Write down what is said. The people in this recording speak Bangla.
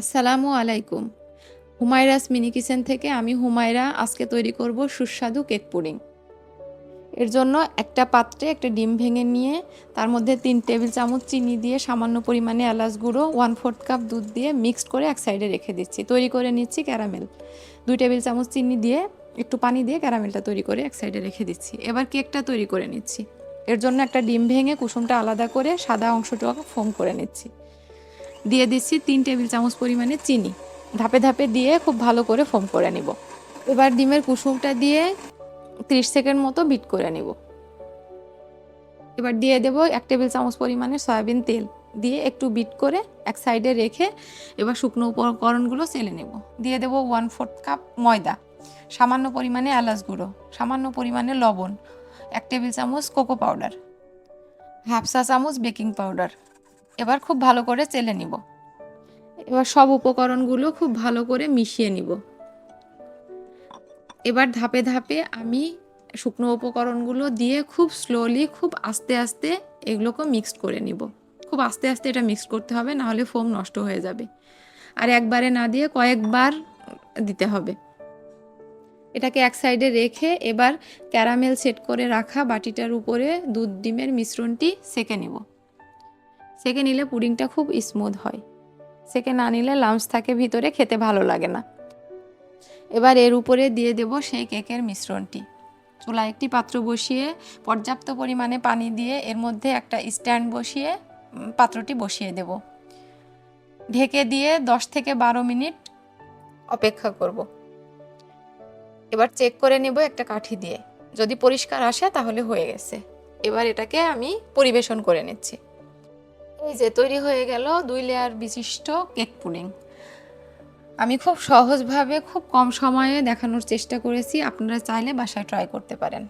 আসসালামু আলাইকুম। হুমায়রাস মিনি কিচেন থেকে আমি হুমায়রা আজকে তৈরি করব সুস্বাদু কেক পুডিং। এর জন্য একটা পাত্রে একটা ডিম ভেঙে নিয়ে তার মধ্যে তিন টেবিল চামচ চিনি দিয়ে সামান্য পরিমাণে এলাচ গুঁড়ো ওয়ান ফোর্থ কাপ দুধ দিয়ে মিক্সড করে এক সাইডে রেখে দিচ্ছি। তৈরি করে নিচ্ছি ক্যারামেল দুই টেবিল চামচ চিনি দিয়ে একটু পানি দিয়ে ক্যারামেলটা তৈরি করে এক সাইডে রেখে দিচ্ছি। এবার কেকটা তৈরি করে নিচ্ছি। এর জন্য একটা ডিম ভেঙে কুসুমটা আলাদা করে সাদা অংশটা ফোম করে নিচ্ছি। দিয়ে দিচ্ছি তিন টেবিল চামচ পরিমাণে চিনি। ধাপে ধাপে দিয়ে খুব ভালো করে ফোম করে নিব। এবার ডিমের কুসুমটা দিয়ে ত্রিশ সেকেন্ড মতো বিট করে নিব। এবার দিয়ে দেব এক টেবিল চামচ পরিমাণে সয়াবিন তেল দিয়ে একটু বিট করে এক সাইডে রেখে এবার শুকনো উপকরণগুলো চেলে নেব। দিয়ে দেব ওয়ান ফোর্থ কাপ ময়দা, সামান্য পরিমাণে এলাচ গুঁড়ো, সামান্য পরিমাণে লবণ, এক টেবিল চামচ কোকো পাউডার, হাফ চা চামচ বেকিং পাউডার এবার খুব ভালো করে চেলে নিব। এবার সব উপকরণগুলো খুব ভালো করে মিশিয়ে নিব। এবার ধাপে ধাপে আমি শুকনো উপকরণগুলো দিয়ে খুব স্লোলি খুব আস্তে আস্তে এগুলোকে মিক্সড করে নিব। খুব আস্তে আস্তে এটা মিক্সড করতে হবে নাহলে ফোম নষ্ট হয়ে যাবে। আর একবারে না দিয়ে কয়েকবার দিতে হবে। এটাকে এক সাইডে রেখে এবার ক্যারামেল সেট করে রাখা বাটিটার উপরে দুধ, ডিমের মিশ্রণটি সেকে নিব। সেকে নিলে পুডিংটা খুব স্মুথ হয়। সেকে না নিলে লামস থাকে ভিতরে, খেতে ভালো লাগে না। এবার এর উপরে দিয়ে দেব সেই কেকের মিশ্রণটি। চুলায় একটি পাত্র বসিয়ে পর্যাপ্ত পরিমাণে পানি দিয়ে এর মধ্যে একটা স্ট্যান্ড বসিয়ে পাত্রটি বসিয়ে দেব। ঢেকে দিয়ে দশ থেকে বারো মিনিট অপেক্ষা করব। এবার চেক করে নেব একটা কাঠি দিয়ে। যদি পরিষ্কার আসে তাহলে হয়ে গেছে। এবার এটাকে আমি পরিবেশন করে নিচ্ছি। এই যে তৈরি হয়ে গেল দুই লেয়ার বিশিষ্ট কেক পুডিং আমি খুব সহজভাবে খুব কম সময়ে দেখানোর চেষ্টা করেছি, আপনারা চাইলে বাসায় ট্রাই করতে পারেন।